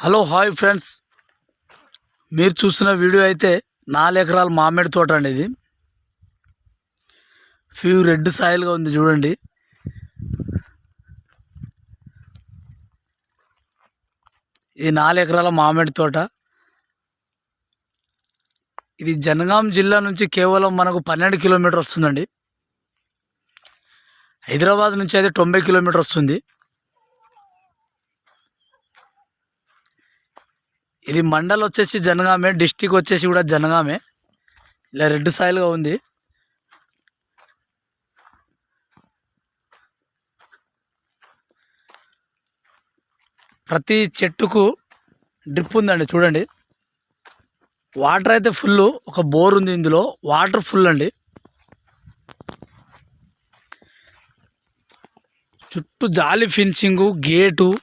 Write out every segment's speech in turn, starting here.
Hello hi friends. మీరు చూస్తున్న video అయితే నాలుగు ఎకరాల మామిడి తోట అండి ఇది. ఫ్యూ రెడ్ సాయిల్గా ఉంది చూడండి. ఇది నాలుగు ఎకరాల మామిడి తోట. ఇది జనగాం జిల్లా నుంచి కేవలం మనకు పన్నెండు కిలోమీటర్ వస్తుందండి. హైదరాబాద్ నుంచి అయితే తొంభై కిలోమీటర్ వస్తుంది. ఇది మండల్ వచ్చేసి జనగామే డిస్టిక్ వచ్చేసి కూడా జనగామే. ఇలా రెడ్ సాయిల్గా ఉంది. ప్రతి చెట్టుకు డ్రిప్ ఉందండి చూడండి. వాటర్ అయితే ఫుల్ ఒక బోర్ ఉంది ఇందులో. వాటర్ ఫుల్ అండి. చుట్టూ జాలి ఫిన్సింగు గేటు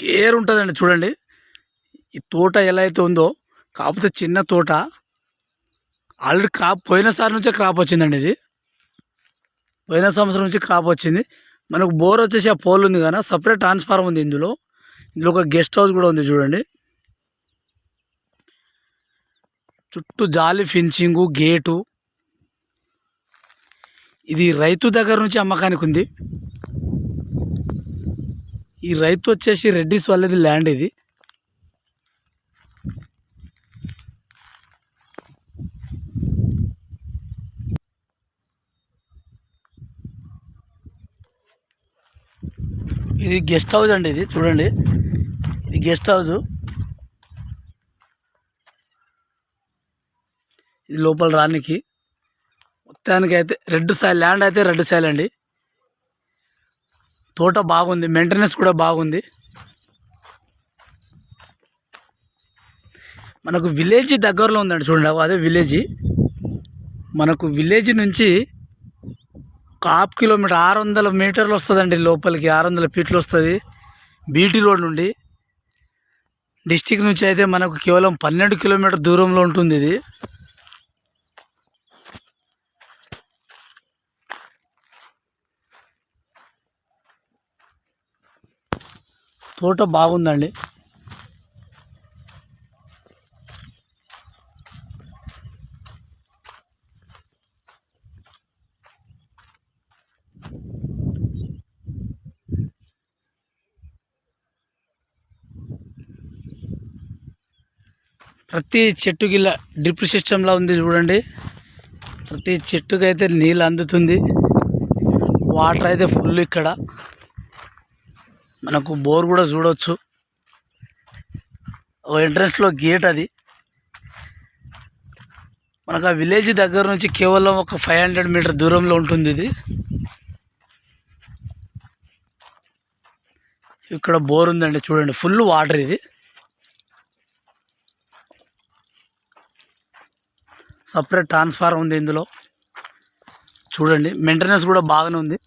కేర్ ఉంటుందండి చూడండి. ఈ తోట ఎలా అయితే ఉందో కాకపోతే చిన్న తోట ఆల్రెడీ క్రాప్ పోయినసారి నుంచే క్రాప్ వచ్చిందండి ఇది. పోయిన సంవత్సరం నుంచి క్రాప్ వచ్చింది. మనకు బోర్ వచ్చేసి ఆ పోల్ ఉంది కానీ సపరేట్ ట్రాన్స్ఫార్మర్ ఉంది ఇందులో. ఇందులో ఒక గెస్ట్ హౌస్ కూడా ఉంది చూడండి. చుట్టూ జాలి ఫిన్సింగు గేటు ఇది రైతు దగ్గర నుంచి అమ్మకానికి ఉంది. ఈ రైతు వచ్చేసి రెడ్డిస్ వాళ్ళది ల్యాండ్ ఇది. ఇది గెస్ట్ హౌస్ అండి ఇది చూడండి. ఇది గెస్ట్ హౌస్. ఇది లోపల రానికి. మొత్తానికి అయితే రెడ్ సాయిల్ ల్యాండ్ అయితే రెడ్ సాయిల్ అండి. తోట బాగుంది మెయింటెనెన్స్ కూడా బాగుంది. మనకు విలేజ్ దగ్గరలో ఉందండి చూడండి అదే విలేజ్ మనకు విలేజ్ నుంచి ఒక హాఫ్ కిలోమీటర్ ఆరు వందల మీటర్లు వస్తుందండి లోపలికి ఆరు వందల ఫీట్లు వస్తుంది. బీటీ రోడ్ నుండి డిస్టిక్ నుంచి అయితే మనకు కేవలం పన్నెండు కిలోమీటర్ దూరంలో ఉంటుంది ఇది. తోట బాగుందండి. ప్రతి చెట్టుకి ఇలా డ్రిప్ సిస్టంలా ఉంది చూడండి. ప్రతి చెట్టుకి అయితే నీళ్ళు అందుతుంది. వాటర్ అయితే ఫుల్ ఇక్కడ. మనకు బోర్ కూడా చూడవచ్చు ఒక ఎంట్రన్స్లో గేట్ అది. మనకు ఆ విలేజ్ దగ్గర నుంచి కేవలం ఒక ఫైవ్ హండ్రెడ్ మీటర్ దూరంలో ఉంటుంది ఇది. ఇక్కడ బోర్ ఉందండి చూడండి ఫుల్ వాటర్ ఇది. సపరేట్ ట్రాన్స్ఫార్మర్ ఉంది ఇందులో. చూడండి మెయింటెనెన్స్ కూడా బాగానే ఉంది.